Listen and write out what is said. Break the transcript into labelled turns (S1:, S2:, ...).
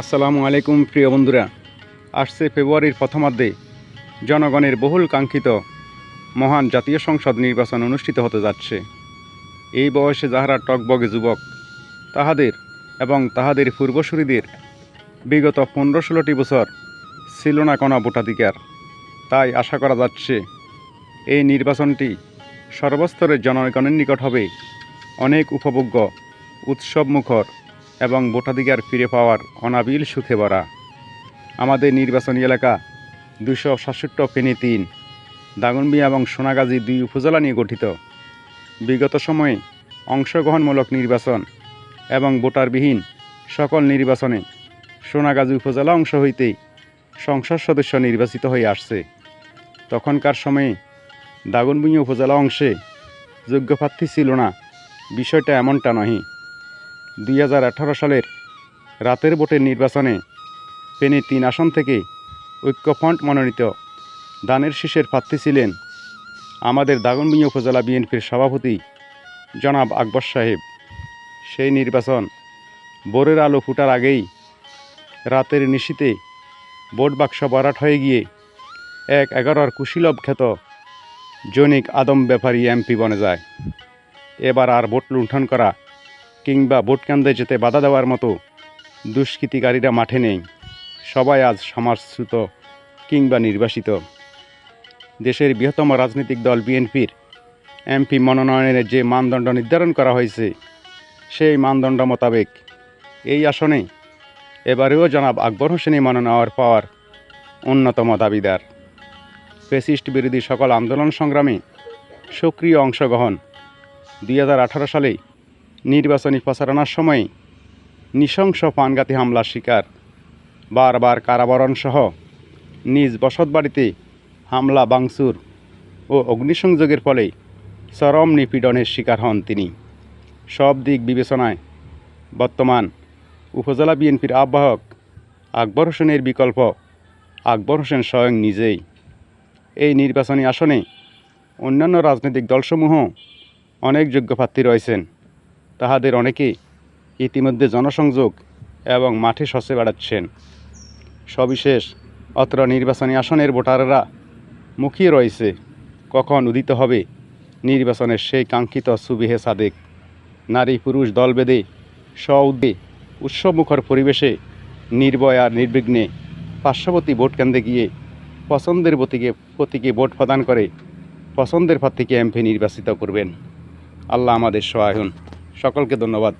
S1: আসসালামু আলাইকুম, প্রিয় বন্ধুরা। আসছে ফেব্রুয়ারির প্রথমার্ধে জনগণের বহুল কাঙ্ক্ষিত মহান জাতীয় সংসদ নির্বাচন অনুষ্ঠিত হতে যাচ্ছে। এই বয়সে যাহারা টকবগে যুবক, তাহাদের এবং তাহাদের পূর্বসূরিদের বিগত পনেরো ষোলোটি বছর ছিল না কোনো ভোটাধিকার। তাই আশা করা যাচ্ছে, এই নির্বাচনটি সর্বস্তরের জনগণের নিকট হবে। অনেক উপভোগ্য উৎসবমুখর এবং ভোটাধিকার ফিরে পাওয়ার অনাবিল সুখে ভরা। আমাদের নির্বাচনী এলাকা দুশো সাতষট্টি ফেনী তিন দাগনবিয়া এবং সোনাগাজী দুই উপজেলা নিয়ে গঠিত। বিগত সময়ে অংশগ্রহণমূলক নির্বাচন এবং ভোটারবিহীন সকল নির্বাচনে সোনাগাজী উপজেলা অংশ হইতে সংসদ সদস্য নির্বাচিত হয়ে আসছে। তখনকার সময়ে দাগনভূঞা উপজেলা অংশে যোগ্য প্রার্থী ছিল না, বিষয়টা এমনটা নহে। দুই হাজার আঠারো সালের রাতের ভোটের নির্বাচনে ফেনী তিন আসন থেকে ঐক্যফ্রন্ট মনোনীত দানের শীষের প্রার্থী ছিলেন আমাদের দাগনভূঞা উপজেলা বিএনপির সভাপতি জনাব আকবর সাহেব। সেই নির্বাচন বোরের আলো ফুটার আগেই রাতের নিশীতে ভোট বাক্স বরাট হয়ে গিয়ে এক এগারোর কুশীলভ খ্যাত জৈনিক আদম ব্যাপারী এমপি বনে যায়। এবার আর ভোট লুণ্ঠন করা কিংবা ভোট কেন্দ্রে যেতে বাধা দেওয়ার মতো দুষ্কৃতিকারীরা মাঠে নেই। সবাই আজ সমাজচ্যুত কিংবা নির্বাসিত। দেশের বৃহত্তম রাজনৈতিক দল বিএনপির এমপি মনোনয়নের যে মানদণ্ড নির্ধারণ করা হয়েছে, সেই মানদণ্ড মোতাবেক এই আসনে এবারেও জনাব আকবর হোসেনই মনোনয়ন পাওয়ার অন্যতম দাবিদার। ফেসিস্ট বিরোধী সকল আন্দোলন সংগ্রামে সক্রিয় অংশগ্রহণ দুই সালে নির্বাচনী প্রচারণার সময় নৃশংস প্রাণঘাতী হামলার শিকার, বারবার কারাবরণ সহ নিজ বসতবাড়িতে হামলা বাংসুর ও অগ্নিসংযোগের ফলে চরম নিপীড়নের শিকার হন তিনি। সব দিক বিবেচনায় বর্তমান উপজেলা বিএনপির আহ্বায়ক আকবর হোসেনের বিকল্প আকবর হোসেন স্বয়ং নিজেই। এই নির্বাচনী আসনে অন্যান্য রাজনৈতিক দলসমূহ অনেক যোগ্য প্রার্থী রয়েছেন। তাহাদের অনেকে ইতিমধ্যে জনসংযোগ এবং মাঠে সসে বেড়াচ্ছেন। সবিশেষ অত্র নির্বাচনী আসনের ভোটাররা মুখিয়ে রয়েছে, কখন উদিত হবে নির্বাচনের সেই কাঙ্ক্ষিত সুবিহে সাদেক। নারী পুরুষ দল বেঁধে স্বউদ্দে উৎসবমুখর পরিবেশে নির্ভয় আর নির্বিঘ্নে পার্শ্ববর্তী ভোট কেন্দ্রে গিয়ে পছন্দের প্রতীকে প্রতীকে ভোট প্রদান করে পছন্দের প্রার্থীকে এমপি নির্বাচিত করবেন। আল্লাহ আমাদের সহায় হন। সকলকে ধন্যবাদ।